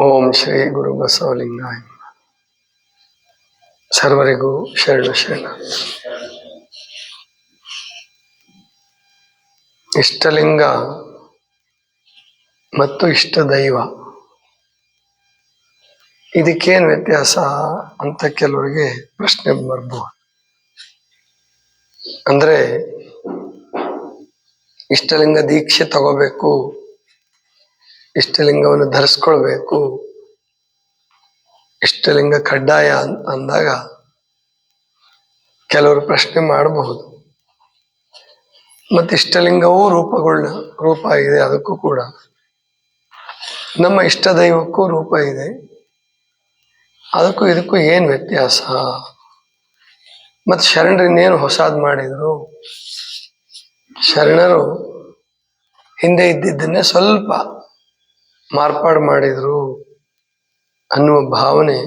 ಓಂ ಶ್ರೀ ಗುರು ಬಸವಲಿಂಗ ಸರ್ವರಿಗೂ ಶರಣ ಶರಣ. ಇಷ್ಟಲಿಂಗ ಮತ್ತು ಇಷ್ಟ ದೈವ ಇದಕ್ಕೇನು ವ್ಯತ್ಯಾಸ ಅಂತ ಕೆಲವರಿಗೆ ಪ್ರಶ್ನೆ ಬರ್ಬೋದು ಅಂದ್ರೆ ಇಷ್ಟಲಿಂಗ ದೀಕ್ಷೆ ತಗೋಬೇಕು ಇಷ್ಟಲಿಂಗವನ್ನು ಧರಿಸ್ಕೊಳ್ಬೇಕು. ಇಷ್ಟಲಿಂಗ ಕಡ್ಡಾಯ ಅಂದಾಗ ಕೆಲವರು ಪ್ರಶ್ನೆ ಮಾಡಬಹುದು. ಮತ್ತೆ ಇಷ್ಟಲಿಂಗವೂ ರೂಪಗೊಳ್ಳ ರೂಪ ಇದೆ ಅದಕ್ಕೂ ಕೂಡ. ನಮ್ಮ ಇಷ್ಟ ದೈವಕ್ಕೂ ರೂಪ ಇದೆ. ಅದಕ್ಕೂ ಇದಕ್ಕೂ ಏನು ವ್ಯತ್ಯಾಸ? ಮತ್ತು ಶರಣರು ಇನ್ನೇನು ಹೊಸಾದ್ ಮಾಡಿದ್ರು? ಶರಣರು ಹಿಂದೆ ಇದ್ದಿದ್ದನ್ನೇ ಸ್ವಲ್ಪ ಮಾರ್ಪಾಡು ಮಾಡಿದ್ರು ಅನ್ನುವ ಭಾವನೆ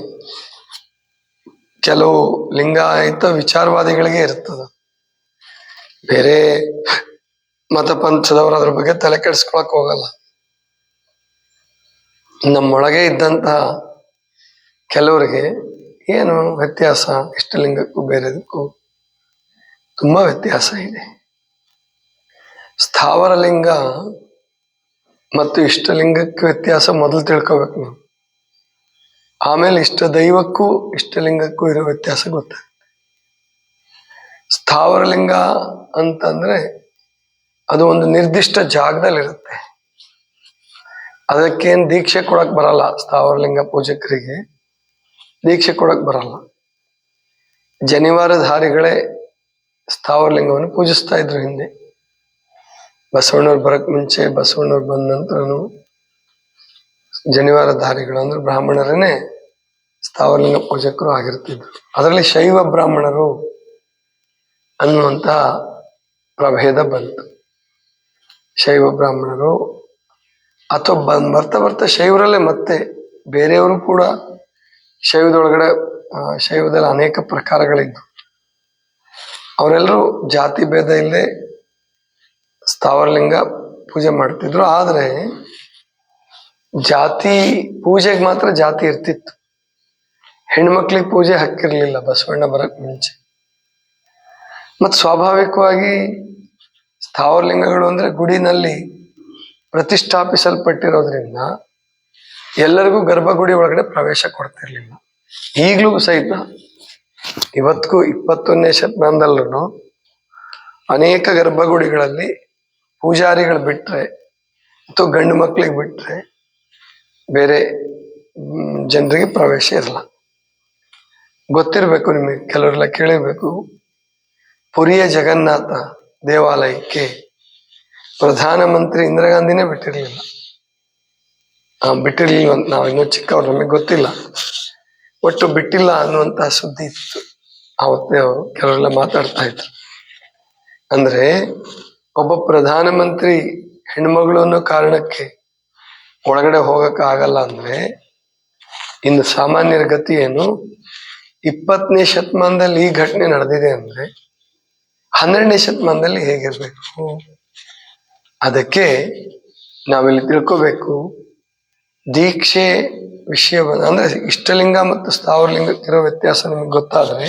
ಕೆಲವು ಲಿಂಗಾಯತ ವಿಚಾರವಾದಿಗಳಿಗೆ ಇರ್ತದ. ಬೇರೆ ಮತ ಪಂಥದವರು ಅದ್ರ ಬಗ್ಗೆ ತಲೆ ಕೆಡಿಸ್ಕೊಳಕ್ ಹೋಗಲ್ಲ. ನಮ್ಮೊಳಗೆ ಇದ್ದಂತಹ ಕೆಲವರಿಗೆ ಏನು ವ್ಯತ್ಯಾಸ? ಇಷ್ಟಲಿಂಗಕ್ಕೂ ಬೇರೆದಕ್ಕೂ ತುಂಬಾ ವ್ಯತ್ಯಾಸ ಇದೆ. ಸ್ಥಾವರ ಲಿಂಗ ಮತ್ತು ಇಷ್ಟಲಿಂಗಕ್ಕೆ ವ್ಯತ್ಯಾಸ ಮೊದಲು ತಿಳ್ಕೋಬೇಕು ನಾವು. ಆಮೇಲೆ ಇಷ್ಟ ದೈವಕ್ಕೂ ಇಷ್ಟಲಿಂಗಕ್ಕೂ ಇರೋ ವ್ಯತ್ಯಾಸ ಗೊತ್ತಾಗುತ್ತೆ ಸ್ಥಾವರಲಿಂಗ ಅಂತಂದ್ರೆ ಅದು ಒಂದು ನಿರ್ದಿಷ್ಟ ಜಾಗದಲ್ಲಿರುತ್ತೆ. ಅದಕ್ಕೇನ್ ದೀಕ್ಷೆ ಕೊಡಕ್ ಬರಲ್ಲ ಸ್ಥಾವರಲಿಂಗ ಪೂಜಕರಿಗೆ. ದೀಕ್ಷೆ ಕೊಡಕ್ ಬರಲ್ಲ. ಜನಿವಾರಧಾರಿಗಳೇ ಸ್ಥಾವರಲಿಂಗವನ್ನು ಪೂಜಿಸ್ತಾ ಇದ್ರು ಹಿಂದೆ. ಬಸವಣ್ಣವ್ರು ಬರಕ್ ಮುಂಚೆ ಬಸವಣ್ಣವ್ರು ಬಂದ ನಂತರನು ಜನಿವಾರಧಾರಿಗಳು ಅಂದ್ರೆ ಬ್ರಾಹ್ಮಣರನ್ನೇ ಸ್ಥಾವರಲಿಂಗ ಪೂಜಕರು ಆಗಿರ್ತಿದ್ರು. ಅದರಲ್ಲಿ ಶೈವ ಬ್ರಾಹ್ಮಣರು ಅನ್ನುವಂತ ಪ್ರಭೇದ ಬಂತು. ಶೈವ ಬ್ರಾಹ್ಮಣರು ಅಥವಾ ಬಂದ್ ಬರ್ತಾ ಬರ್ತಾ ಶೈವರಲ್ಲೇ ಮತ್ತೆ ಬೇರೆಯವರು ಕೂಡ ಶೈವದೊಳಗಡೆ ಶೈವದಲ್ಲಿ ಅನೇಕ ಪ್ರಕಾರಗಳಿದ್ವು. ಅವರೆಲ್ಲರೂ ಜಾತಿ ಭೇದ ಇಲ್ಲದೆ ಸ್ಥಾವರಲಿಂಗ ಪೂಜೆ ಮಾಡ್ತಿದ್ರು. ಆದರೆ ಜಾತಿ, ಪೂಜೆಗೆ ಮಾತ್ರ ಜಾತಿ ಇರ್ತಿತ್ತು. ಹೆಣ್ಮಕ್ಳಿಗೆ ಪೂಜೆ ಹಾಕಿರ್ಲಿಲ್ಲ ಬಸವಣ್ಣ ಬರಕ್ ಮುಂಚೆ. ಮತ್ತು ಸ್ವಾಭಾವಿಕವಾಗಿ ಸ್ಥಾವರಲಿಂಗಗಳು ಅಂದ್ರೆ ಗುಡಿನಲ್ಲಿ ಪ್ರತಿಷ್ಠಾಪಿಸಲ್ಪಟ್ಟಿರೋದ್ರಿಂದ ಎಲ್ಲರಿಗೂ ಗರ್ಭಗುಡಿ ಒಳಗಡೆ ಪ್ರವೇಶ ಕೊಡ್ತಿರ್ಲಿಲ್ಲ. ಈಗಲೂ ಸಹಿತ ಇವತ್ತಿಗೂ ಇಪ್ಪತ್ತೊಂದನೇ ಶತಮಾನದಲ್ಲೂ ಅನೇಕ ಗರ್ಭಗುಡಿಗಳಲ್ಲಿ ಪೂಜಾರಿಗಳು ಬಿಟ್ರೆ ಅಥವಾ ಗಂಡು ಮಕ್ಳಿಗೆ ಬಿಟ್ರೆ ಬೇರೆ ಜನರಿಗೆ ಪ್ರವೇಶ ಇರಲ್ಲ. ಗೊತ್ತಿರಬೇಕು ನಿಮಗೆ ಕೆಲವರೆಲ್ಲ ಕೇಳಿರ್ಬೇಕು. ಪುರಿಯ ಜಗನ್ನಾಥ ದೇವಾಲಯಕ್ಕೆ ಪ್ರಧಾನಮಂತ್ರಿ ಇಂದಿರಾ ಗಾಂಧಿನೇ ಬಿಟ್ಟಿರಲಿಲ್ಲ. ಆ, ಬಿಟ್ಟಿರ್ಲಿಲ್ಲ ಅಂತ ನಾವು ಇನ್ನೂ ಚಿಕ್ಕವ್ರು ನಮಗೆ ಗೊತ್ತಿಲ್ಲ. ಒಟ್ಟು ಬಿಟ್ಟಿಲ್ಲ ಅನ್ನುವಂತಹ ಸುದ್ದಿ ಇತ್ತು. ಅವತ್ತೇ ಅವರು ಕೆಲವರೆಲ್ಲ ಮಾತಾಡ್ತಾ ಇದ್ರು. ಅಂದ್ರೆ ಒಬ್ಬ ಪ್ರಧಾನಮಂತ್ರಿ ಹೆಣ್ಮಗಳು ಅನ್ನೋ ಕಾರಣಕ್ಕೆ ಒಳಗಡೆ ಹೋಗಕ್ ಆಗಲ್ಲ ಅಂದ್ರೆ ಇನ್ನು ಸಾಮಾನ್ಯರ ಗತಿ ಏನು? ಇಪ್ಪತ್ತನೇ ಶತಮಾನದಲ್ಲಿ ಈ ಘಟನೆ ನಡೆದಿದೆ ಅಂದ್ರೆ ಹನ್ನೆರಡನೇ ಶತಮಾನದಲ್ಲಿ ಹೇಗಿರ್ಬೇಕು? ಅದಕ್ಕೆ ನಾವಿಲ್ಲಿ ತಿಳ್ಕೋಬೇಕು. ದೀಕ್ಷೆ ವಿಷಯ ಅಂದ್ರೆ ಇಷ್ಟಲಿಂಗ ಮತ್ತು ಸ್ಥಾವರಲಿಂಗಕ್ಕಿರೋ ವ್ಯತ್ಯಾಸ ನಿಮಗೆ ಗೊತ್ತಾದ್ರೆ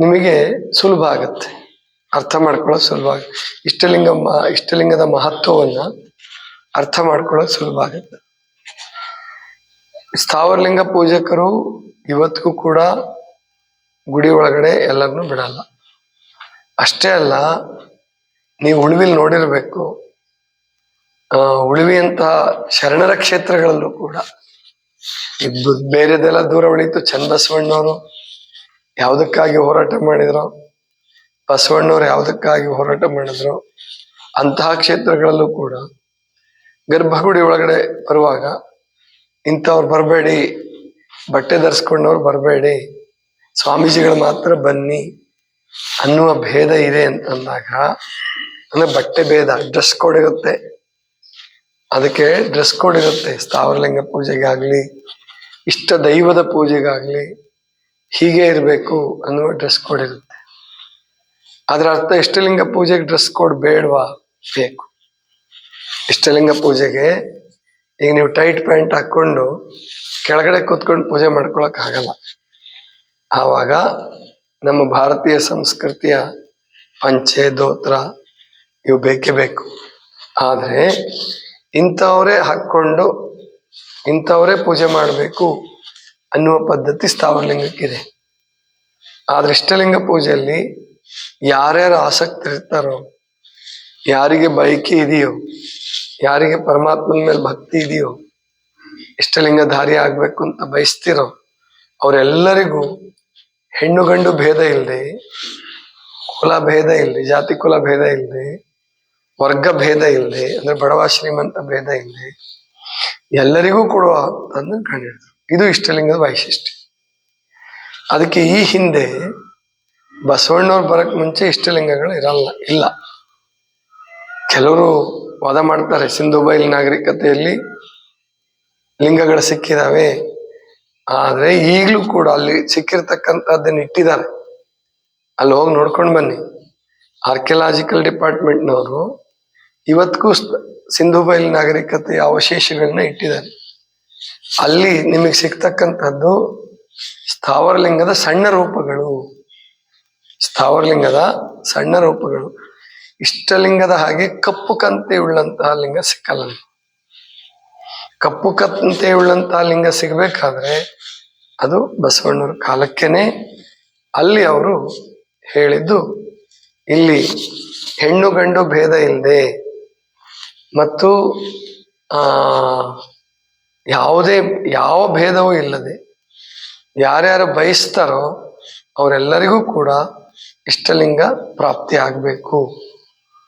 ನಿಮಗೆ ಸುಲಭ ಆಗತ್ತೆ. ಅರ್ಥ ಮಾಡ್ಕೊಳ್ಳೋದು ಸುಲಭ ಇಷ್ಟಲಿಂಗ ಇಷ್ಟಲಿಂಗದ ಮಹತ್ವವನ್ನ ಅರ್ಥ ಮಾಡ್ಕೊಳ್ಳೋದು ಸುಲಭ ಆಗುತ್ತೆ ಸ್ಥಾವರಲಿಂಗ ಪೂಜಕರು ಇವತ್ತಿಗೂ ಕೂಡ ಗುಡಿ ಒಳಗಡೆ ಎಲ್ಲರನ್ನೂ ಬಿಡಲ್ಲ. ಅಷ್ಟೇ ಅಲ್ಲ, ನೀವು ಉಳಿವಿಲ್ ನೋಡಿರ್ಬೇಕು. ಆ ಉಳಿವಿ ಅಂತ ಶರಣರ ಕ್ಷೇತ್ರಗಳಲ್ಲೂ ಕೂಡ. ಬೇರೆದೆಲ್ಲ ದೂರ ಉಳಿತು ಚನ್ನಬಸವಣ್ಣವರು ಯಾವುದಕ್ಕಾಗಿ ಹೋರಾಟ ಮಾಡಿದ್ರು? ಬಸವಣ್ಣವ್ರು ಯಾವುದಕ್ಕಾಗಿ ಹೋರಾಟ ಮಾಡಿದ್ರು ಅಂತಹ ಕ್ಷೇತ್ರಗಳಲ್ಲೂ ಕೂಡ ಗರ್ಭಗುಡಿ ಒಳಗಡೆ ಬರುವಾಗ ಇಂಥವ್ರು ಬರಬೇಡಿ, ಬಟ್ಟೆ ಧರಿಸ್ಕೊಂಡವ್ರು ಬರಬೇಡಿ, ಸ್ವಾಮೀಜಿಗಳು ಮಾತ್ರ ಬನ್ನಿ ಅನ್ನುವ ಭೇದ ಇದೆ ಅಂತಂದಾಗ ಅಂದ್ರೆ ಬಟ್ಟೆ ಭೇದ, ಡ್ರೆಸ್ ಕೋಡ್ ಇರುತ್ತೆ. ಅದಕ್ಕೆ ಡ್ರೆಸ್ ಕೋಡ್ ಇರುತ್ತೆ. ಸ್ಥಾವರಲಿಂಗ ಪೂಜೆಗಾಗ್ಲಿ ಇಷ್ಟ ದೈವದ ಪೂಜೆಗಾಗ್ಲಿ ಹೀಗೆ ಇರಬೇಕು ಅನ್ನುವ ಡ್ರೆಸ್ ಕೋಡ್ ಇರುತ್ತೆ. ಅದರ ಅರ್ಥ, ಇಷ್ಟಲಿಂಗ ಪೂಜೆಗೆ ಡ್ರೆಸ್ ಕೋಡ್ ಬೇಡವಾ? ಬೇಕು. ಇಷ್ಟಲಿಂಗ ಪೂಜೆಗೆ ಈಗ ನೀವು ಟೈಟ್ ಪ್ಯಾಂಟ್ ಹಾಕೊಂಡು ಕೆಳಗಡೆ ಕೂತ್ಕೊಂಡು ಪೂಜೆ ಮಾಡ್ಕೊಳಕ್ ಆಗಲ್ಲ. ಆವಾಗ ನಮ್ಮ ಭಾರತೀಯ ಸಂಸ್ಕೃತಿಯ ಪಂಚೆ, ದೋತ್ರ ಇವು ಬೇಕೇ ಬೇಕು. ಆದರೆ ಇಂಥವರೇ ಹಾಕ್ಕೊಂಡು ಇಂಥವರೇ ಪೂಜೆ ಮಾಡಬೇಕು ಅನ್ನುವ ಪದ್ಧತಿ ಸ್ಥಾವರಲಿಂಗಕ್ಕಿದೆ. ಆದ್ರೆ ಇಷ್ಟಲಿಂಗ ಪೂಜೆಯಲ್ಲಿ ಯಾರ್ಯಾರು ಆಸಕ್ತಿ ಇರ್ತಾರೋ ಯಾರಿಗೆ ಬಯಕೆ ಇದೆಯೋ, ಯಾರಿಗೆ ಪರಮಾತ್ಮನ ಮೇಲೆ ಭಕ್ತಿ ಇದೆಯೋ ಇಷ್ಟಲಿಂಗಧಾರಿ ಆಗ್ಬೇಕು ಅಂತ ಬಯಸ್ತಿರೋ ಅವರೆಲ್ಲರಿಗೂ ಹೆಣ್ಣು ಗಂಡು ಭೇದ ಇಲ್ಲದೆ ಕುಲ ಭೇದ ಇಲ್ಲದೆ ಜಾತಿ ಕುಲ ಭೇದ ಇಲ್ಲದೆ ವರ್ಗ ಭೇದ ಇಲ್ಲದೆ ಅಂದ್ರೆ ಬಡವ ಶ್ರೀಮಂತ ಭೇದ ಇಲ್ಲದೆ ಎಲ್ಲರಿಗೂ ಕೊಡುವ ಅಂತ ಕಂಡಿಡಿದ್ರು ಇದು ಇಷ್ಟಲಿಂಗದ ವೈಶಿಷ್ಟ್ಯ. ಅದಕ್ಕೆ ಈ ಹಿಂದೆ ಬಸವಣ್ಣವ್ರು ಬರಕ್ ಮುಂಚೆ ಇಷ್ಟಲಿಂಗಗಳು ಇರಲ್ಲ, ಇಲ್ಲ. ಕೆಲವರು ವಾದ ಮಾಡ್ತಾರೆ, ಸಿಂಧು ಬೈಲ್ ನಾಗರಿಕತೆಯಲ್ಲಿ ಲಿಂಗಗಳು ಸಿಕ್ಕಿದಾವೆ. ಆದ್ರೆ ಈಗಲೂ ಕೂಡ ಅಲ್ಲಿ ಸಿಕ್ಕಿರ್ತಕ್ಕಂಥದ್ದನ್ನ ಇಟ್ಟಿದ್ದಾರೆ. ಅಲ್ಲಿ ಹೋಗಿ ನೋಡ್ಕೊಂಡು ಬನ್ನಿ. ಆರ್ಕಿಯಲಾಜಿಕಲ್ ಡಿಪಾರ್ಟ್ಮೆಂಟ್ನವರು ಇವತ್ತಿಗೂ ಸಿಂಧು ಬೈಲ್ ನಾಗರಿಕತೆಯ ಅವಶೇಷಗಳನ್ನ ಇಟ್ಟಿದ್ದಾರೆ. ಅಲ್ಲಿ ನಿಮಗೆ ಸಿಗ್ತಕ್ಕಂಥದ್ದು ಸ್ಥಾವರಲಿಂಗದ ಸಣ್ಣ ರೂಪಗಳು. ಸ್ಥಾವರಲಿಂಗದ ಸಣ್ಣ ರೂಪಗಳು ಇಷ್ಟಲಿಂಗದ ಹಾಗೆ ಕಪ್ಪು ಕಂತೆ ಉಳ್ಳಂತಹ ಲಿಂಗ ಸಿಕ್ಕಲ್ಲ. ಕಪ್ಪು ಕಂತೆ ಉಳ್ಳಂತಹ ಲಿಂಗ ಸಿಗಬೇಕಾದ್ರೆ ಅದು ಬಸವಣ್ಣವ್ರ ಕಾಲಕ್ಕೇನೆ ಅಲ್ಲಿ ಅವರು ಹೇಳಿದ್ದು, ಇಲ್ಲಿ ಹೆಣ್ಣು ಗಂಡು ಭೇದ ಇಲ್ಲದೆ ಮತ್ತು ಯಾವುದೇ, ಯಾವ ಭೇದವೂ ಇಲ್ಲದೆ ಯಾರ್ಯಾರು ಬಯಸ್ತಾರೋ ಅವರೆಲ್ಲರಿಗೂ ಕೂಡ ಇಷ್ಟಲಿಂಗ ಪ್ರಾಪ್ತಿ ಆಗಬೇಕು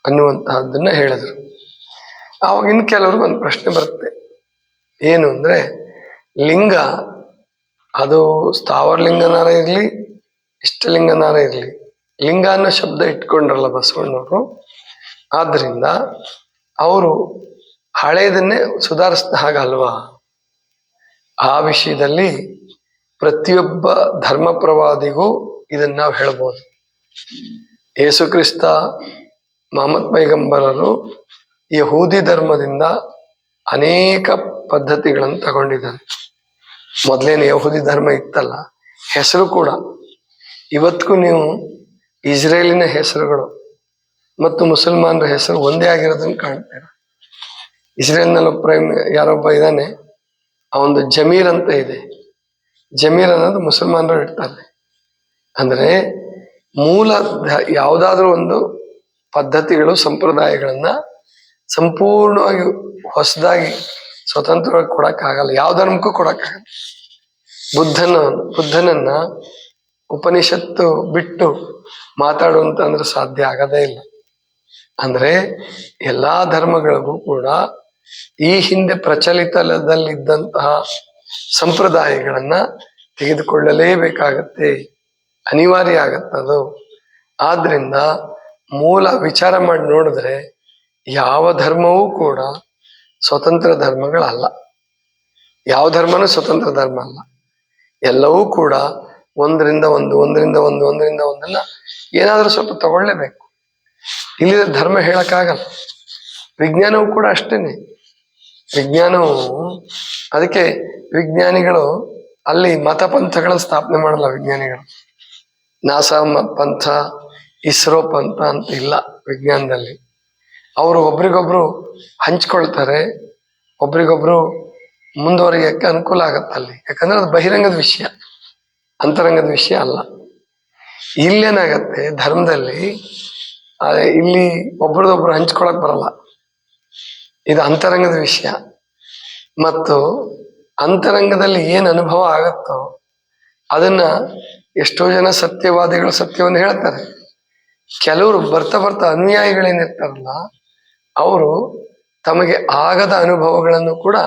ಅನ್ನುವಂತಹದ್ದನ್ನ ಹೇಳಿದ್ರು. ಆವಾಗ ಇನ್ನು ಕೆಲವ್ರಿಗೆ ಒಂದು ಪ್ರಶ್ನೆ ಬರುತ್ತೆ. ಏನು ಅಂದ್ರೆ, ಲಿಂಗ, ಅದು ಸ್ಥಾವರಲಿಂಗನಾರ ಇರಲಿ, ಇಷ್ಟಲಿಂಗನಾರ ಇರಲಿ. ಲಿಂಗ ಅನ್ನೋ ಶಬ್ದ ಇಟ್ಕೊಂಡ್ರಲ್ಲ ಬಸವಣ್ಣವರು. ಆದ್ರಿಂದ ಅವರು ಹಳೆಯದನ್ನೇ ಸುಧಾರಿಸಿದ ಹಾಗಲ್ವಾ? ಆ ವಿಷಯದಲ್ಲಿ ಪ್ರತಿಯೊಬ್ಬ ಧರ್ಮ ಪ್ರವಾದಿಗೂ ಇದನ್ನ ನಾವು ಹೇಳ್ಬೋದು. ಯೇಸು ಕ್ರಿಸ್ತ ಮಹಮ್ಮದ್ ಪೈಗಂಬರರು ಯಹೂದಿ ಧರ್ಮದಿಂದ ಅನೇಕ ಪದ್ಧತಿಗಳನ್ನು ತಗೊಂಡಿದ್ದಾರೆ. ಮೊದಲೇನು ಯಹೂದಿ ಧರ್ಮ ಇತ್ತಲ್ಲ, ಹೆಸರು ಕೂಡ. ಇವತ್ತಿಗೂ ನೀವು ಇಸ್ರೇಲಿನ ಹೆಸರುಗಳು ಮತ್ತು ಮುಸಲ್ಮಾನರ ಹೆಸರು ಒಂದೇ ಆಗಿರೋದನ್ನು ಕಾಣ್ತೀರ. ಇಸ್ರೇಲ್ನಲ್ಲಿ ಪ್ರೈಮ್ ಯಾರೊಬ್ಬ ಇದ್ದಾನೆ ಅವನದು ಜಮೀರ್ ಅಂತ ಇದೆ. ಜಮೀರ್ ಅನ್ನೋದು ಮುಸಲ್ಮಾನರು ಇರ್ತಾರೆ ಅಂದ್ರೆ ಮೂಲ ಯಾವುದಾದ್ರೂ ಒಂದು ಪದ್ಧತಿಗಳು, ಸಂಪ್ರದಾಯಗಳನ್ನ ಸಂಪೂರ್ಣವಾಗಿ ಹೊಸದಾಗಿ ಸ್ವತಂತ್ರವಾಗಿ ಕೊಡಕ್ಕಾಗಲ್ಲ. ಯಾವ ಧರ್ಮಕ್ಕೂ ಕೊಡಕ್ಕಾಗಲ್ಲ. ಬುದ್ಧನ, ಬುದ್ಧನನ್ನ ಉಪನಿಷತ್ತು ಬಿಟ್ಟು ಮಾತಾಡುವಂತ ಅಂದ್ರೆ ಸಾಧ್ಯ ಆಗದೇ ಇಲ್ಲ. ಅಂದ್ರೆ ಎಲ್ಲಾ ಧರ್ಮಗಳಿಗೂ ಕೂಡ ಈ ಹಿಂದೆ ಪ್ರಚಲಿತದಲ್ಲಿದ್ದಂತಹ ಸಂಪ್ರದಾಯಗಳನ್ನ ತೆಗೆದುಕೊಳ್ಳಲೇಬೇಕಾಗತ್ತೆ. ಅನಿವಾರ್ಯ ಆಗತ್ತದು ಆದ್ರಿಂದ ಮೂಲ ವಿಚಾರ ಮಾಡಿ ನೋಡಿದ್ರೆ ಯಾವ ಧರ್ಮವೂ ಕೂಡ ಸ್ವತಂತ್ರ ಧರ್ಮಗಳಲ್ಲ. ಯಾವ ಧರ್ಮನೂ ಸ್ವತಂತ್ರ ಧರ್ಮ ಅಲ್ಲ. ಎಲ್ಲವೂ ಕೂಡ ಒಂದರಿಂದ ಒಂದು ಒಂದರಿಂದ ಒಂದು, ಒಂದರಿಂದ ಒಂದಲ್ಲ ಏನಾದರೂ ಸ್ವಲ್ಪ ತಗೊಳ್ಳೇಬೇಕು. ಇಲ್ಲಿ ಧರ್ಮ ಹೇಳಕ್ಕಾಗಲ್ಲ. ವಿಜ್ಞಾನವು ಕೂಡ ಅಷ್ಟೇನೆ. ವಿಜ್ಞಾನವು ಅದಕ್ಕೆ ವಿಜ್ಞಾನಿಗಳು ಅಲ್ಲಿ ಮತ ಪಂಥಗಳನ್ನು ಸ್ಥಾಪನೆ ಮಾಡಲ್ಲ ವಿಜ್ಞಾನಿಗಳು. ನಾಸಾ ಪಂಥ, ಇಸ್ರೋ ಪಂಥ ಅಂತ ಇಲ್ಲ ವಿಜ್ಞಾನದಲ್ಲಿ. ಅವರು ಒಬ್ರಿಗೊಬ್ರು ಹಂಚ್ಕೊಳ್ತಾರೆ, ಒಬ್ರಿಗೊಬ್ರು ಮುಂದುವರಿಯಕ್ಕೆ ಅನುಕೂಲ ಆಗತ್ತೆ ಅಲ್ಲಿ. ಯಾಕಂದ್ರೆ ಅದು ಬಹಿರಂಗದ ವಿಷಯ, ಅಂತರಂಗದ ವಿಷಯ ಅಲ್ಲ. ಇಲ್ಲೇನಾಗತ್ತೆ ಧರ್ಮದಲ್ಲಿ ಇಲ್ಲಿ ಒಬ್ರದೊಬ್ರು ಹಂಚ್ಕೊಳಕ್ ಬರಲ್ಲ. ಇದು ಅಂತರಂಗದ ವಿಷಯ. ಮತ್ತು ಅಂತರಂಗದಲ್ಲಿ ಏನು ಅನುಭವ ಆಗತ್ತೋ ಅದನ್ನ ಎಷ್ಟೋ ಜನ ಸತ್ಯವಾದಿಗಳು ಸತ್ಯವನ್ನು ಹೇಳ್ತಾರೆ. ಕೆಲವರು ಬರ್ತಾ ಬರ್ತಾ ಅನುಯಾಯಿಗಳೇನಿರ್ತಾರಲ್ಲ ಅವರು ತಮಗೆ ಆಗದ ಅನುಭವಗಳನ್ನು ಕೂಡ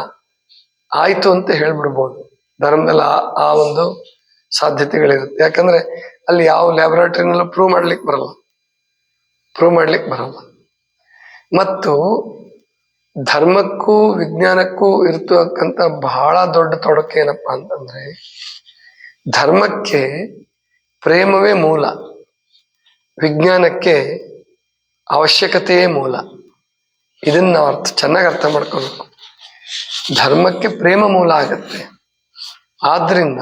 ಆಯಿತು ಅಂತ ಹೇಳ್ಬಿಡ್ಬೋದು. ಧರ್ಮದಲ್ಲಿ ಆ ಆ ಒಂದು ಸಾಧ್ಯತೆಗಳಿರುತ್ತೆ. ಯಾಕಂದ್ರೆ ಅಲ್ಲಿ ಯಾವ ಲ್ಯಾಬೊರೇಟರಿನಲ್ಲೂ ಪ್ರೂವ್ ಮಾಡ್ಲಿಕ್ಕೆ ಬರಲ್ಲ. ಪ್ರೂವ್ ಮಾಡ್ಲಿಕ್ಕೆ ಬರಲ್ಲ. ಮತ್ತು ಧರ್ಮಕ್ಕೂ ವಿಜ್ಞಾನಕ್ಕೂ ಇರ್ತಕ್ಕಂಥ ಬಹಳ ದೊಡ್ಡ ತೊಡಕು ಏನಪ್ಪಾ ಅಂತಂದ್ರೆ ಧರ್ಮಕ್ಕೆ ಪ್ರೇಮವೇ ಮೂಲ, ವಿಜ್ಞಾನಕ್ಕೆ ಅವಶ್ಯಕತೆಯೇ ಮೂಲ. ಇದನ್ನ ನಾವು ಅರ್ಥ ಚೆನ್ನಾಗಿ ಅರ್ಥ ಮಾಡ್ಕೋಬೇಕು. ಧರ್ಮಕ್ಕೆ ಪ್ರೇಮ ಮೂಲ ಆಗತ್ತೆ. ಆದ್ರಿಂದ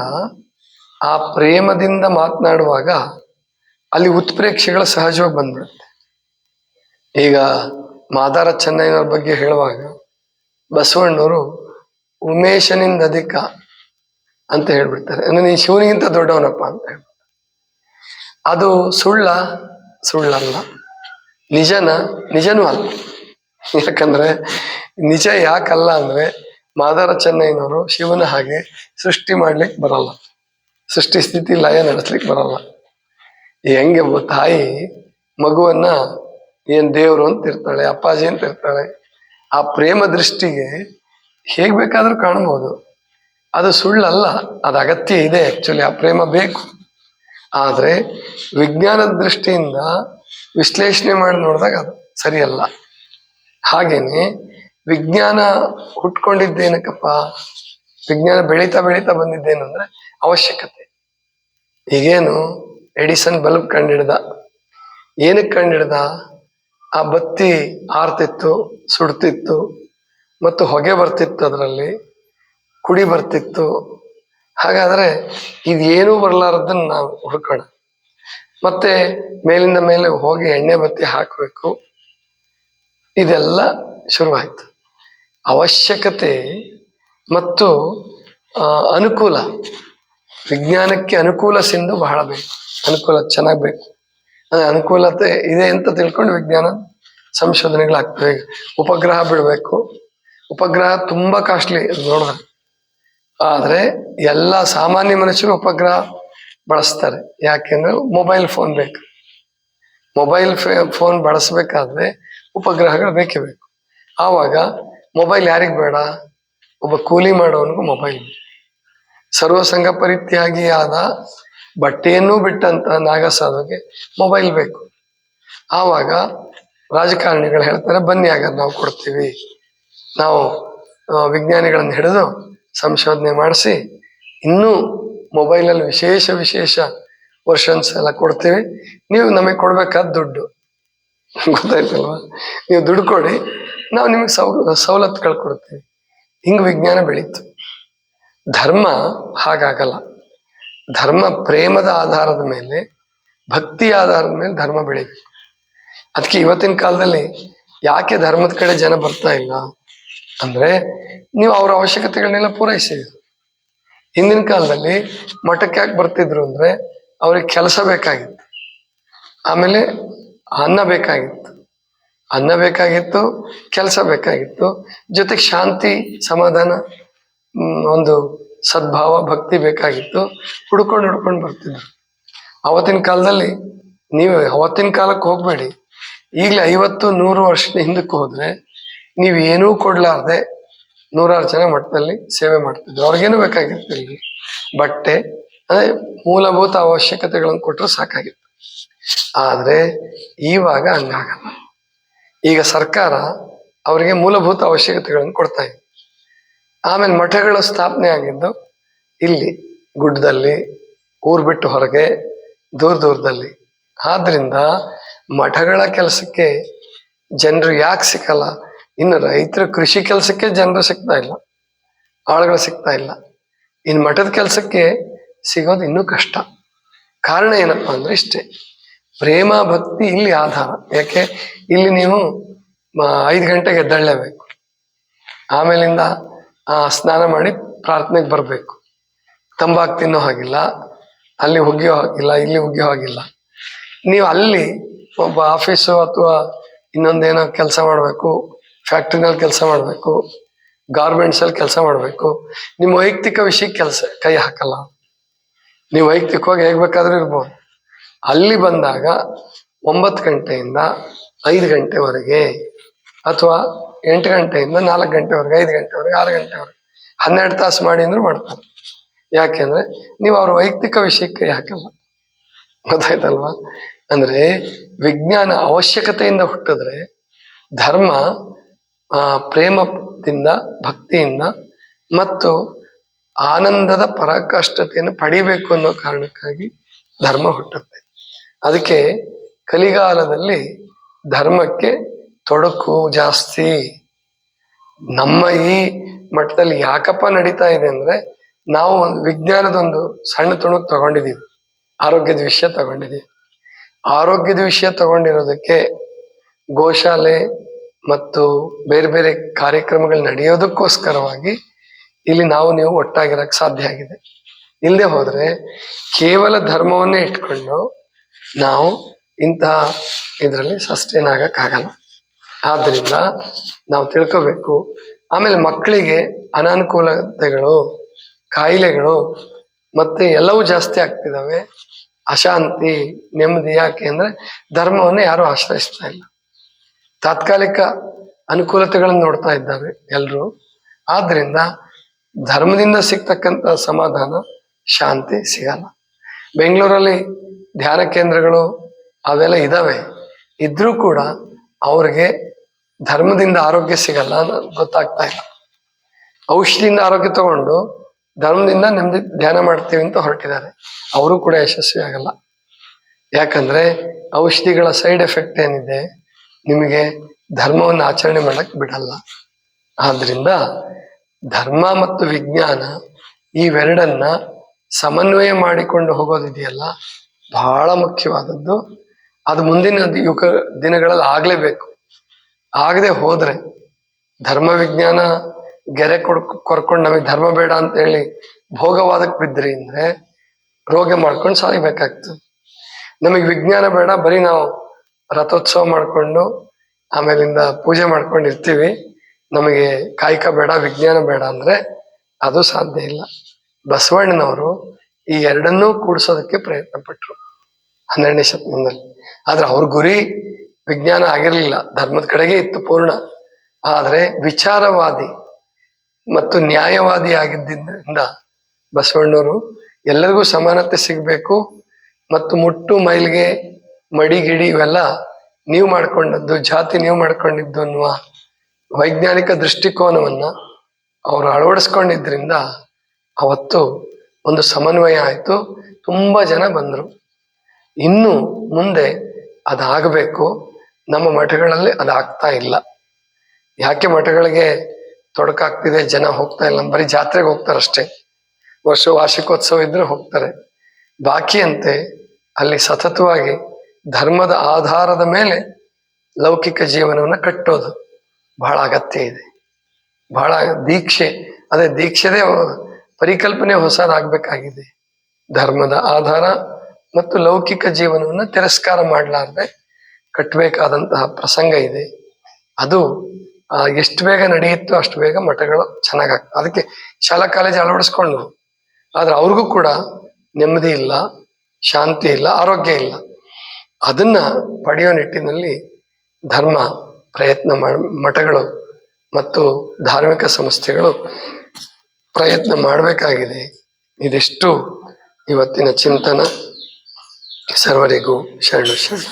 ಆ ಪ್ರೇಮದಿಂದ ಮಾತನಾಡುವಾಗ ಅಲ್ಲಿ ಉತ್ಪ್ರೇಕ್ಷೆಗಳು ಸಹಜವಾಗಿ ಬಂದ್ಬಿಡುತ್ತೆ. ಈಗ ಮಾದಾರ ಚೆನ್ನೈನವ್ರ ಬಗ್ಗೆ ಹೇಳುವಾಗ ಬಸವಣ್ಣವರು ಉಮೇಶನಿಂದ ಅಧಿಕ ಅಂತ ಹೇಳ್ಬಿಡ್ತಾರೆ. ಅಂದ್ರೆ ನೀನ್ ಶಿವನಿಗಿಂತ ದೊಡ್ಡವನಪ್ಪ ಅಂತ ಅದು ಸುಳ್ಳ, ಸುಳ್ಳಲ್ಲ. ನಿಜನ, ನಿಜನೂ ಅಲ್ಲ. ಯಾಕಂದ್ರೆ ನಿಜ ಯಾಕಲ್ಲ ಅಂದ್ರೆ ಮಾದಾರ ಚೆನ್ನೈನವರು ಶಿವನ ಹಾಗೆ ಸೃಷ್ಟಿ ಮಾಡ್ಲಿಕ್ಕೆ ಬರಲ್ಲ. ಸೃಷ್ಟಿ ಸ್ಥಿತಿ ಲಯ ನಡೆಸ್ಲಿಕ್ಕೆ ಬರಲ್ಲ. ಹೆಂಗೆ ತಾಯಿ ಮಗುವನ್ನ ಏನ್ ದೇವರು ಅಂತ ಇರ್ತಾಳೆ, ಅಪ್ಪಾಜಿ ಅಂತ ಇರ್ತಾಳೆ, ಆ ಪ್ರೇಮ ದೃಷ್ಟಿಗೆ ಹೇಗ್ ಬೇಕಾದ್ರೂ ಕಾಣ್ಬೋದು. ಅದು ಸುಳ್ಳಲ್ಲ, ಅದು ಅಗತ್ಯ ಇದೆ ಆ್ಯಕ್ಚುಲಿ ಆ ಪ್ರೇಮ ಬೇಕು. ಆದರೆ ವಿಜ್ಞಾನದ ದೃಷ್ಟಿಯಿಂದ ವಿಶ್ಲೇಷಣೆ ಮಾಡಿ ನೋಡಿದಾಗ ಅದು ಸರಿಯಲ್ಲ. ಹಾಗೇನೆ ವಿಜ್ಞಾನ ಹುಟ್ಕೊಂಡಿದ್ದೇನಕ್ಕಪ್ಪ? ವಿಜ್ಞಾನ ಬೆಳೀತಾ ಬೆಳೀತಾ ಬಂದಿದ್ದೇನಂದ್ರೆ ಅವಶ್ಯಕತೆ. ಈಗೇನು ಎಡಿಸನ್ ಬಲ್ಬ್ ಕಂಡಿಡ್ದ. ಏನಕ್ಕೆ ಕಂಡಿಡ್ದ? ಆ ಬತ್ತಿ ಆರ್ತಿತ್ತು, ಸುಡ್ತಿತ್ತು, ಮತ್ತು ಹೊಗೆ ಬರ್ತಿತ್ತು ಅದರಲ್ಲಿ. ಕುಡಿ ಬರ್ತಿತ್ತು. ಹಾಗಾದರೆ ಇದೇನೂ ಬರಲಾರದನ್ನ ನಾವು ಹುಡ್ಕೋಣ. ಮತ್ತೆ ಮೇಲಿಂದ ಮೇಲೆ ಹೋಗಿ ಎಣ್ಣೆ ಬತ್ತಿ ಹಾಕಬೇಕು. ಇದೆಲ್ಲ ಶುರುವಾಯಿತು. ಅವಶ್ಯಕತೆ ಮತ್ತು ಅನುಕೂಲ. ವಿಜ್ಞಾನಕ್ಕೆ ಅನುಕೂಲ ಸಿಂಧು ಬಹಳ ಬೇಕು. ಅನುಕೂಲ ಚೆನ್ನಾಗಿ ಬೇಕು. ಅನುಕೂಲತೆ ಇದೆ ಅಂತ ತಿಳ್ಕೊಂಡು ವಿಜ್ಞಾನ ಸಂಶೋಧನೆಗಳಾಗ್ತವೆ. ಈಗ ಉಪಗ್ರಹ ಬಿಡಬೇಕು. ಉಪಗ್ರಹ ತುಂಬಾ ಕಾಸ್ಟ್ಲಿ ನೋಡಿದ್ರೆ. ಆದ್ರೆ ಎಲ್ಲ ಸಾಮಾನ್ಯ ಮನುಷ್ಯರು ಉಪಗ್ರಹ ಬಳಸ್ತಾರೆ. ಯಾಕೆಂದ್ರೆ ಮೊಬೈಲ್ ಫೋನ್ ಬೇಕು. ಮೊಬೈಲ್ ಫೋನ್ ಬಳಸಬೇಕಾದ್ರೆ ಉಪಗ್ರಹಗಳು ಬೇಕೇ ಬೇಕು. ಆವಾಗ ಮೊಬೈಲ್ ಯಾರಿಗೆ ಬೇಡ? ಒಬ್ಬ ಕೂಲಿ ಮಾಡೋನಿಗೂ ಮೊಬೈಲ್ ಸರ್ವಸಂಗ ಪರಿತ್ಯಾಗಿ ಆದ ಬಟ್ಟೆಯನ್ನೂ ಬಿಟ್ಟಂತ ನಾಗಸಾಧುಗೆ ಮೊಬೈಲ್ ಬೇಕು. ಆವಾಗ ರಾಜಕಾರಣಿಗಳು ಹೇಳ್ತಾರೆ, ಬನ್ನಿ ಆಗ ನಾವು ಕೊಡ್ತೀವಿ. ನಾವು ವಿಜ್ಞಾನಿಗಳನ್ನು ಹಿಡಿದು ಸಂಶೋಧನೆ ಮಾಡಿಸಿ ಇನ್ನೂ ಮೊಬೈಲಲ್ಲಿ ವಿಶೇಷ ವಿಶೇಷ ವರ್ಷನ್ಸ್ ಎಲ್ಲ ಕೊಡ್ತೀವಿ. ನೀವು ನಮಗೆ ಕೊಡಬೇಕಾದ ದುಡ್ಡು. ಗೊತ್ತಾಯ್ತಲ್ವಾ? ನೀವು ದುಡ್ಡು ಕೊಡಿ, ನಾವು ನಿಮಗೆ ಸೌ, ಸವಲತ್ತುಗಳು ಕೊಡ್ತೀವಿ. ಹಿಂಗೆ ವಿಜ್ಞಾನ ಬೆಳೀತು. ಧರ್ಮ ಹಾಗಾಗಲ್ಲ. ಧರ್ಮ ಪ್ರೇಮದ ಆಧಾರದ ಮೇಲೆ, ಭಕ್ತಿ ಆಧಾರದ ಮೇಲೆ ಧರ್ಮ ಬೆಳೀತು ಅದಕ್ಕೆ ಇವತ್ತಿನ ಕಾಲದಲ್ಲಿ ಯಾಕೆ ಧರ್ಮದ ಕಡೆ ಜನ ಬರ್ತಾ ಇಲ್ಲ? ಅಂದ್ರೆ ನೀವು ಅವರ ಅವಶ್ಯಕತೆಗಳನ್ನೆಲ್ಲ ಪೂರೈಸಿ. ಹಿಂದಿನ ಕಾಲದಲ್ಲಿ ಮಠಕ್ಕೆ ಯಾಕೆ ಬರ್ತಿದ್ರು ಅಂದ್ರೆ ಅವ್ರಿಗೆ ಕೆಲಸ ಬೇಕಾಗಿತ್ತು. ಆಮೇಲೆ ಅನ್ನ ಬೇಕಾಗಿತ್ತು. ಅನ್ನ ಬೇಕಾಗಿತ್ತು, ಕೆಲಸ ಬೇಕಾಗಿತ್ತು, ಜೊತೆಗೆ ಶಾಂತಿ, ಸಮಾಧಾನ ಒಂದು ಸದ್ಭಾವ, ಭಕ್ತಿ ಬೇಕಾಗಿತ್ತು. ಹುಡ್ಕೊಂಡು ಹುಡ್ಕೊಂಡು ಬರ್ತಿದ್ರು. ಅವತ್ತಿನ ಕಾಲದಲ್ಲಿ ನೀವು ಅವತ್ತಿನ ಕಾಲಕ್ಕೆ ಹೋಗಬೇಡಿ. ಈಗಲೇ ಐವತ್ತು ನೂರು ವರ್ಷದ ಹಿಂದಕ್ಕೆ ಹೋದ್ರೆ ನೀವು ಏನೂ ಕೊಡ್ಲಾರ್ದೆ ನೂರಾರು ಜನ ಮಠದಲ್ಲಿ ಸೇವೆ ಮಾಡ್ತಿದ್ರು. ಅವ್ರಿಗೇನು ಬೇಕಾಗಿರ್ತಿರ್ಲಿ ಬಟ್ಟೆ, ಅದೇ ಮೂಲಭೂತ ಅವಶ್ಯಕತೆಗಳನ್ನು ಕೊಟ್ಟರೆ ಸಾಕಾಗಿತ್ತು. ಆದ್ರೆ ಇವಾಗ ಹಂಗಾಗಲ್ಲ. ಈಗ ಸರ್ಕಾರ ಅವರಿಗೆ ಮೂಲಭೂತ ಅವಶ್ಯಕತೆಗಳನ್ನು ಕೊಡ್ತಾ ಇದೆ. ಆಮೇಲೆ ಮಠಗಳ ಸ್ಥಾಪನೆ ಆಗಿದ್ದು ಇಲ್ಲಿ ಗುಡ್ಡದಲ್ಲಿ, ಊರು ಬಿಟ್ಟು ಹೊರಗೆ, ದೂರ ದೂರದಲ್ಲಿ. ಆದ್ರಿಂದ ಮಠಗಳ ಕೆಲಸಕ್ಕೆ ಜನರು ಯಾಕೆ ಸಿಕ್ಕಲ್ಲ? ಇನ್ನು ರೈತರ ಕೃಷಿ ಕೆಲಸಕ್ಕೆ ಜನರು ಸಿಗ್ತಾ ಇಲ್ಲ, ಆಳುಗಳು ಸಿಗ್ತಾ ಇಲ್ಲ. ಇನ್ನು ಮಠದ ಕೆಲಸಕ್ಕೆ ಸಿಗೋದು ಇನ್ನೂ ಕಷ್ಟ. ಕಾರಣ ಏನಪ್ಪಾ ಅಂದ್ರೆ ಇಷ್ಟೇ, ಪ್ರೇಮ ಭಕ್ತಿ ಇಲ್ಲಿ ಆಧಾರ. ಯಾಕೆ? ಇಲ್ಲಿ ನೀವು ಐದು ಗಂಟೆಗೆ ಎದ್ದಳ್ಳೇಬೇಕು ಆಮೇಲಿಂದ ಸ್ನಾನ ಮಾಡಿ ಪ್ರಾರ್ಥನೆಗೆ ಬರಬೇಕು. ತಂಬಾಕು ತಿನ್ನೋ ಹಾಗಿಲ್ಲ, ಅಲ್ಲಿ ಹುಗ್ಗಿಯೋ ಹಾಗಿಲ್ಲ, ಇಲ್ಲಿ ಹುಗ್ಗಿಯೋ ಹಾಗಿಲ್ಲ. ನೀವು ಅಲ್ಲಿ ಒಬ್ಬ ಆಫೀಸು ಅಥವಾ ಇನ್ನೊಂದೇನೋ ಕೆಲಸ ಮಾಡಬೇಕು ಫ್ಯಾಕ್ಟ್ರಿನಲ್ಲಿ ಕೆಲಸ ಮಾಡಬೇಕು, ಗಾರ್ಮೆಂಟ್ಸ್ ಅಲ್ಲಿ ಕೆಲಸ ಮಾಡಬೇಕು. ನಿಮ್ಮ ವೈಯಕ್ತಿಕ ವಿಷಯಕ್ಕೆ ಕೆಲಸ, ಕೈ ಹಾಕಲ್ಲ. ನೀವು ವೈಯಕ್ತಿಕವಾಗಿ ಹೇಗ್ ಬೇಕಾದ್ರೂ ಇರ್ಬೋದು. ಅಲ್ಲಿ ಬಂದಾಗ ಒಂಬತ್ತು ಗಂಟೆಯಿಂದ ಐದು ಗಂಟೆವರೆಗೆ ಅಥವಾ ಎಂಟು ಗಂಟೆಯಿಂದ ನಾಲ್ಕು ಗಂಟೆವರೆಗೆ, ಐದು ಗಂಟೆವರೆಗೆ, ಆರು ಗಂಟೆವರೆಗೆ ಹನ್ನೆರಡು ತಾಸು ಮಾಡಿ ಅಂದ್ರೂ ಮಾಡ್ತಾರೆ. ಯಾಕೆಂದ್ರೆ ನೀವು ಅವ್ರ ವೈಯಕ್ತಿಕ ವಿಷಯಕ್ಕೆ ಕೈ ಹಾಕಲ್ಲ. ಗೊತ್ತಾಯ್ತಲ್ವಾ? ಅಂದ್ರೆ ವಿಜ್ಞಾನ ಅವಶ್ಯಕತೆಯಿಂದ ಹುಟ್ಟಿದ್ರೆ ಧರ್ಮ ಆ, ಪ್ರೇಮದಿಂದ ಭಕ್ತಿಯಿಂದ ಮತ್ತು ಆನಂದದ ಪರಾಕಾಷ್ಠತೆಯನ್ನು ಪಡಿಬೇಕು ಅನ್ನೋ ಕಾರಣಕ್ಕಾಗಿ ಧರ್ಮ ಹುಟ್ಟುತ್ತೆ. ಅದಕ್ಕೆ ಕಲಿಗಾಲದಲ್ಲಿ ಧರ್ಮಕ್ಕೆ ತೊಡಕು ಜಾಸ್ತಿ. ನಮ್ಮ ಈ ಮಟ್ಟದಲ್ಲಿ ಯಾಕಪ್ಪ ನಡೀತಾ ಇದೆ ಅಂದ್ರೆ ನಾವು ಒಂದು ವಿಜ್ಞಾನದೊಂದು ಸಣ್ಣ ತುಣುಕ್ ತಗೊಂಡಿದೀವಿ ಆರೋಗ್ಯದ ವಿಷಯ ತಗೊಂಡಿದೀವಿ ಆರೋಗ್ಯದ ವಿಷಯ ತಗೊಂಡಿರೋದಕ್ಕೆ ಗೋಶಾಲೆ ಮತ್ತು ಬೇರೆ ಬೇರೆ ಕಾರ್ಯಕ್ರಮಗಳು ನಡೆಯೋದಕ್ಕೋಸ್ಕರವಾಗಿ ಇಲ್ಲಿ ನಾವು ನೀವು ಒಟ್ಟಾಗಿರಕ್ಕೆ ಸಾಧ್ಯ ಆಗಿದೆ. ಇಲ್ಲದೆ ಹೋದ್ರೆ ಕೇವಲ ಧರ್ಮವನ್ನೇ ಇಟ್ಕೊಂಡು ನಾವು ಇಂತಹ ಇದರಲ್ಲಿ ಸಸ್ಟೈನ್ ಆಗಕ್ಕಾಗಲ್ಲ. ಆದ್ರಿಂದ ನಾವು ತಿಳ್ಕೋಬೇಕು. ಆಮೇಲೆ ಮಕ್ಕಳಿಗೆ ಅನಾನುಕೂಲತೆಗಳು, ಕಾಯಿಲೆಗಳು ಮತ್ತೆ ಎಲ್ಲವೂ ಜಾಸ್ತಿ ಆಗ್ತಿದಾವೆ ಅಶಾಂತಿ, ನೆಮ್ಮದಿ ಯಾಕೆ ಅಂದ್ರೆ ಧರ್ಮವನ್ನು ಯಾರು ಆಶ್ರಯಿಸ್ತಾ ಇಲ್ಲ. ತಾತ್ಕಾಲಿಕ ಅನುಕೂಲತೆಗಳನ್ನು ನೋಡ್ತಾ ಇದ್ದಾರೆ ಎಲ್ಲರೂ ಆದ್ರಿಂದ ಧರ್ಮದಿಂದ ಸಿಗ್ತಕ್ಕಂಥ ಸಮಾಧಾನ, ಶಾಂತಿ ಸಿಗಲ್ಲ. ಬೆಂಗಳೂರಲ್ಲಿ ಧ್ಯಾನ ಕೇಂದ್ರಗಳು ಅವೆಲ್ಲ ಇದಾವೆ. ಇದ್ರೂ ಕೂಡ ಅವ್ರಿಗೆ ಧರ್ಮದಿಂದ ಆರೋಗ್ಯ ಸಿಗಲ್ಲ ಗೊತ್ತಾಗ್ತಾ ಇಲ್ಲ. ಔಷಧಿಯಿಂದ ಆರೋಗ್ಯ ತಗೊಂಡು ಧರ್ಮದಿಂದ ನೆಮ್ಮದಿ ಧ್ಯಾನ ಮಾಡ್ತೀವಿ ಅಂತ ಹೊರಟಿದ್ದಾರೆ. ಅವರು ಕೂಡ ಯಶಸ್ವಿ ಆಗಲ್ಲ ಯಾಕಂದ್ರೆ ಔಷಧಿಗಳ ಸೈಡ್ ಎಫೆಕ್ಟ್ ಏನಿದೆ? ನಿಮಗೆ ಧರ್ಮವನ್ನು ಆಚರಣೆ ಮಾಡಕ್ ಬಿಡಲ್ಲ. ಆದ್ರಿಂದ ಧರ್ಮ ಮತ್ತು ವಿಜ್ಞಾನ ಇವೆರಡನ್ನ ಸಮನ್ವಯ ಮಾಡಿಕೊಂಡು ಹೋಗೋದಿದೆಯಲ್ಲ, ಬಹಳ ಮುಖ್ಯವಾದದ್ದು. ಅದು ಮುಂದಿನ ಯುಗ ದಿನಗಳಲ್ಲಿ ಆಗ್ಲೇಬೇಕು. ಆಗದೆ ಹೋದ್ರೆ ಧರ್ಮ ವಿಜ್ಞಾನ ಗೆರೆ ಕೊಡ್ ಕೊರ್ಕೊಂಡು ನಮಗೆ ಧರ್ಮ ಬೇಡ ಅಂತ ಹೇಳಿ ಭೋಗವಾದಕ್ಕೆ ಬಿದ್ರಿ ಅಂದ್ರೆ ರೋಗ ಮಾಡ್ಕೊಂಡು ಸಾಯ್ಬೇಕಾಗ್ತದೆ. ನಮಗೆ ವಿಜ್ಞಾನ ಬೇಡ, ಬರೀ ನಾವು ರಥೋತ್ಸವ ಮಾಡ್ಕೊಂಡು ಆಮೇಲಿಂದ ಪೂಜೆ ಮಾಡ್ಕೊಂಡು ಇರ್ತೀವಿ ನಮಗೆ ಕಾಯಕ ಬೇಡ, ವಿಜ್ಞಾನ ಬೇಡ ಅಂದ್ರೆ ಅದು ಸಾಧ್ಯ ಇಲ್ಲ. ಬಸವಣ್ಣನವರು ಈ ಎರಡನ್ನೂ ಕೂಡಿಸೋದಕ್ಕೆ ಪ್ರಯತ್ನ ಪಟ್ರು ಹನ್ನೆರಡನೇ ಶತಮಾನದಲ್ಲಿ. ಆದ್ರೆ ಅವ್ರ ಗುರಿ ವಿಜ್ಞಾನ ಆಗಿರ್ಲಿಲ್ಲ. ಧರ್ಮದ ಕಡೆಗೆ ಇತ್ತು ಪೂರ್ಣ. ಆದ್ರೆ ವಿಚಾರವಾದಿ ಮತ್ತು ನ್ಯಾಯವಾದಿ ಆಗಿದ್ದರಿಂದ ಬಸವಣ್ಣವರು ಎಲ್ಲರಿಗೂ ಸಮಾನತೆ ಸಿಗಬೇಕು ಮತ್ತು ಮುಟ್ಟು ಮೈಲಿಗೆ ಮಡಿ ಗಿಡಿ ಇವೆಲ್ಲ ನೀವು ಮಾಡ್ಕೊಂಡದ್ದು, ಜಾತಿ ನೀವು ಮಾಡ್ಕೊಂಡಿದ್ದು ಅನ್ನುವ ವೈಜ್ಞಾನಿಕ ದೃಷ್ಟಿಕೋನವನ್ನ ಅವರು ಅಳವಡಿಸ್ಕೊಂಡಿದ್ರಿಂದ ಅವತ್ತು ಒಂದು ಸಮನ್ವಯ ಆಯಿತು. ತುಂಬ ಜನ ಬಂದರು. ಇನ್ನು ಮುಂದೆ ಅದಾಗಬೇಕು. ನಮ್ಮ ಮಠಗಳಲ್ಲಿ ಅದಾಗ್ತಾ ಇಲ್ಲ. ಯಾಕೆ ಮಠಗಳಿಗೆ ತೊಡಕಾಗ್ತಿದೆ? ಜನ ಹೋಗ್ತಾ ಇಲ್ಲ. ಬರೀ ಜಾತ್ರೆಗೆ ಹೋಗ್ತಾರಷ್ಟೇ ವರ್ಷ ವಾರ್ಷಿಕೋತ್ಸವ ಇದ್ರೆ ಹೋಗ್ತಾರೆ. ಬಾಕಿಯಂತೆ ಅಲ್ಲಿ ಸತತವಾಗಿ ಧರ್ಮದ ಆಧಾರದ ಮೇಲೆ ಲೌಕಿಕ ಜೀವನವನ್ನು ಕಟ್ಟೋದು ಬಹಳ ಅಗತ್ಯ ಇದೆ. ಬಹಳ ದೀಕ್ಷೆ, ಅದೇ ದೀಕ್ಷೆದೇ ಪರಿಕಲ್ಪನೆ ಹೊಸದಾಗಬೇಕಾಗಿದೆ. ಧರ್ಮದ ಆಧಾರ ಮತ್ತು ಲೌಕಿಕ ಜೀವನವನ್ನು ತಿರಸ್ಕಾರ ಮಾಡಲಾರ್ದೆ ಕಟ್ಟಬೇಕಾದಂತಹ ಪ್ರಸಂಗ ಇದೆ. ಅದು ಎಷ್ಟು ಬೇಗ ನಡೆಯುತ್ತೋ ಅಷ್ಟು ಬೇಗ ಮಠಗಳು ಚೆನ್ನಾಗಾಗ್ತವೆ. ಅದಕ್ಕೆ ಶಾಲಾ ಕಾಲೇಜು ಅಳವಡಿಸ್ಕೊಂಡು ಆದ್ರೆ ಅವ್ರಿಗೂ ಕೂಡ ನೆಮ್ಮದಿ ಇಲ್ಲ, ಶಾಂತಿ ಇಲ್ಲ, ಆರೋಗ್ಯ ಇಲ್ಲ. ಅದನ್ನ ಪಡೆಯೋ ನಿಟ್ಟಿನಲ್ಲಿ ಧರ್ಮ, ಪ್ರಯತ್ನ ಮಠಗಳು ಮತ್ತು ಧಾರ್ಮಿಕ ಸಂಸ್ಥೆಗಳು ಪ್ರಯತ್ನ ಮಾಡಬೇಕಾಗಿದೆ. ಇದಿಷ್ಟು ಇವತ್ತಿನ ಚಿಂತನ. ಸರ್ವರಿಗೂ ಶರಣು ಶರಣ.